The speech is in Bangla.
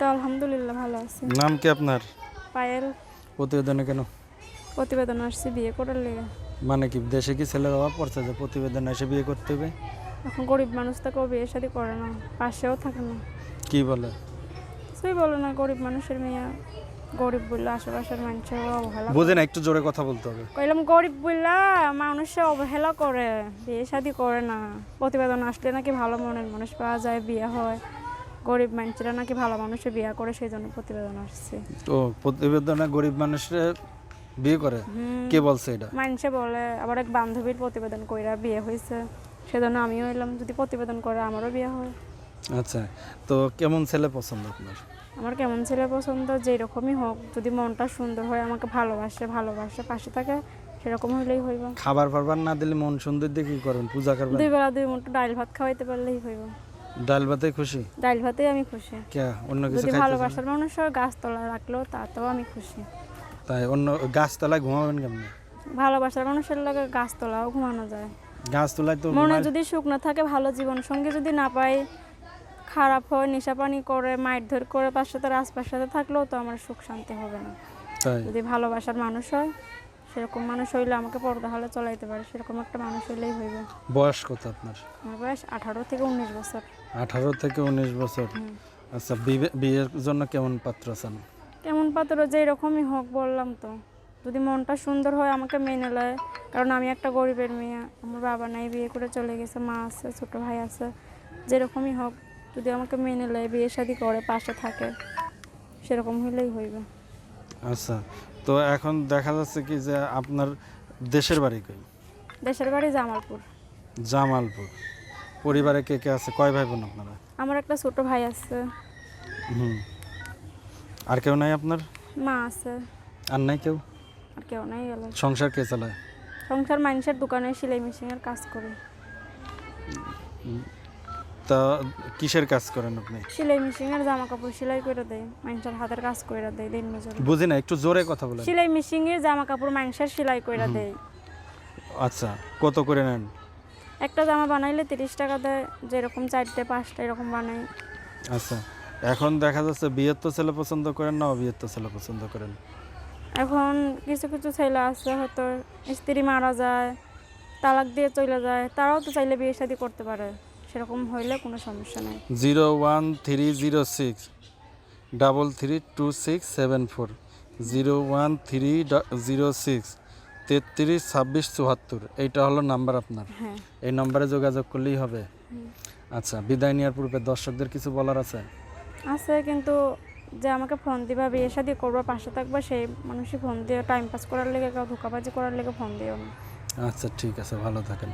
তো আলহামদুলিল্লাহ ভালো আছি। নাম কি আপনার? পায়েল। প্রতিবেদনে কেন? প্রতিবেদন আসছি বিয়ে করার লেগে। মানে কি দেশে কি ছেলের অভাব পড়ছে যে প্রতিবেদন এসে বিয়ে করতে হবে? এখন গরিব মানুষ তাকেও বিয়ে শাদি করে না পাশেও থাকে না। কি বলে? সেই বলে না গরিব মানুষের মেয়ে গরিব বললে আশেপাশের মানুষের অবহেলা বুঝে না একটু জোরে কথা বলতে হবে। কইলাম গরিব বললা মানুষে অবহেলা করে বিয়ে শাদি করে না। প্রতিবেদন আসলে নাকি ভালো মনের মানুষ পাওয়া যায় বিয়ে হয়। গরিব মানুষরা নাকি ভালো মানুষে বিয়ে করে সেই জন্য প্রতিবেদন আসছে। তো প্রতিবেদনে গরিব মানুষের বিয়ে করে? কে বলছে এটা? মানুষে বলে আবার এক বান্ধবীর প্রতিবেদন কইরা বিয়ে হয়েছে সেজন্য আমিও এলাম যদি প্রতিবেদন করে আমারও বিয়ে হয়। আচ্ছা তো কেমন ছেলে পছন্দ আপনার? আমার কেমন ছেলে পছন্দ যেই রকমই হোক যদি মনটা সুন্দর হয় আমাকে ভালোবাসে ভালোবাসে পাশে থাকে সেরকম হইলেই হইব। খাবার ফারবার না দিলে মন সুন্দর দিয়ে কি করবেন পূজা করবেন? দুই বেলা দুই মুঠো ডাল ভাত খাওয়াইতে পারলেই হইব। ডাল ভাতে খুশি? ডাল ভাতেই আমি খুশি। কে? অন্য কিছু যদি ভালোবাসার মানুষ গাছতলা রাখলেও তাতেও আমি খুশি। তাই অন্য গাছতলায় ঘুমাবেন কেমন? ভালোবাসার মানুষের লাগে গাছতলাও ঘুমানো যায়। গাছতলায় তো মনে যদি সুখ না থাকে ভালো জীবন সঙ্গী যদি না পাই খারাপ হয় নেশা পানি করে মারধর করে তার সাথে আশপাশ সাথে থাকলেও তো আমার সুখ শান্তি হবে না। যদি ভালোবাসার মানুষ হয় সেরকম মানুষ হইলে আমাকে পর্দা হলে চলাইতে পারে সেরকম একটা মানুষ হইলেই হইবে। বয়স কত আপনার? আমার বয়স আঠারো থেকে উনিশ বছর। আঠারো থেকে উনিশ বছর। আচ্ছা বিয়ের জন্য কেমন পাত্র চান? কেমন পাত্র যে রকমই হোক বললাম তো। যদি মনটা সুন্দর হয় আমাকে মেনে নেয় কারণ আমি একটা গরিবের মেয়ে আমার বাবা নাই বিয়ে করে চলে গেছে মা আছে ছোট ভাই আছে যেরকমই হোক যদি আমাকে মেনে নেয় বিয়ে শাদি করে পাশে থাকে সেরকম হইলেই হইবে। আচ্ছা তো এখন দেখা যাচ্ছে কি যে আপনার দেশের বাড়ি কই? দেশের বাড়ি জামালপুর। জামালপুর। পরিবারে কে কে আছে? কয় ভাই বোন আপনারা? আমার একটা ছোট ভাই আছে। হুম। আর কেউ নাই আপনার? মা আছে। আর নাই কেউ? আর কেউ নাই গেল। সংসার কে চালায়? সংসার মানুষের দোকানে সেলাই মেশিনের কাজ করি। তা কিসের কাজ করেন আপনি? সেলাই মেশিনের জামা কাপড় সেলাই করে দেয় মানুষের হাতের কাজ করে দেয় দিন মজুরি। বুঝি না একটু জোরে কথা বলেন। সেলাই মেশিনের জামা কাপড় মানুষের সেলাই করে দেয় আচ্ছা কত করে নেন? একটা জামা বানাইলে তিরিশ টাকা দেয় যেরকম চারটে পাঁচটা এরকম বানাই। আচ্ছা এখন দেখা যাচ্ছে বিয়ের তো ছেলে পছন্দ করেন না বিয়ের তো ছেলে পছন্দ করেন? এখন কিছু কিছু ছেলে আছে হয়তো স্ত্রী মারা যায় তালাক দিয়ে চলে যায় তারাও তো চাইলে বিয়ে শাদি করতে পারে। সেরকম হইলে কোনো সমস্যা নেই। Zero one three zero six double three two six seven four zero one three zero six তেত্রিশ ছাব্বিশ চুয়াত্তর এইটা হলো নাম্বার আপনার। হ্যাঁ। এই নম্বরে যোগাযোগ করলেই হবে। আচ্ছা বিদায় নেওয়ার পূর্বে দর্শকদের কিছু বলার আছে? আছে কিন্তু যে আমাকে ফোন দিবা বিয়ে শাদি করব পাশে থাকবে সেই মানুষই ফোন দিয়ে টাইম পাস করার লেগে কেউ ধোকাবাজি করার লেগে ফোন দিও না। আচ্ছা ঠিক আছে ভালো থাকেন।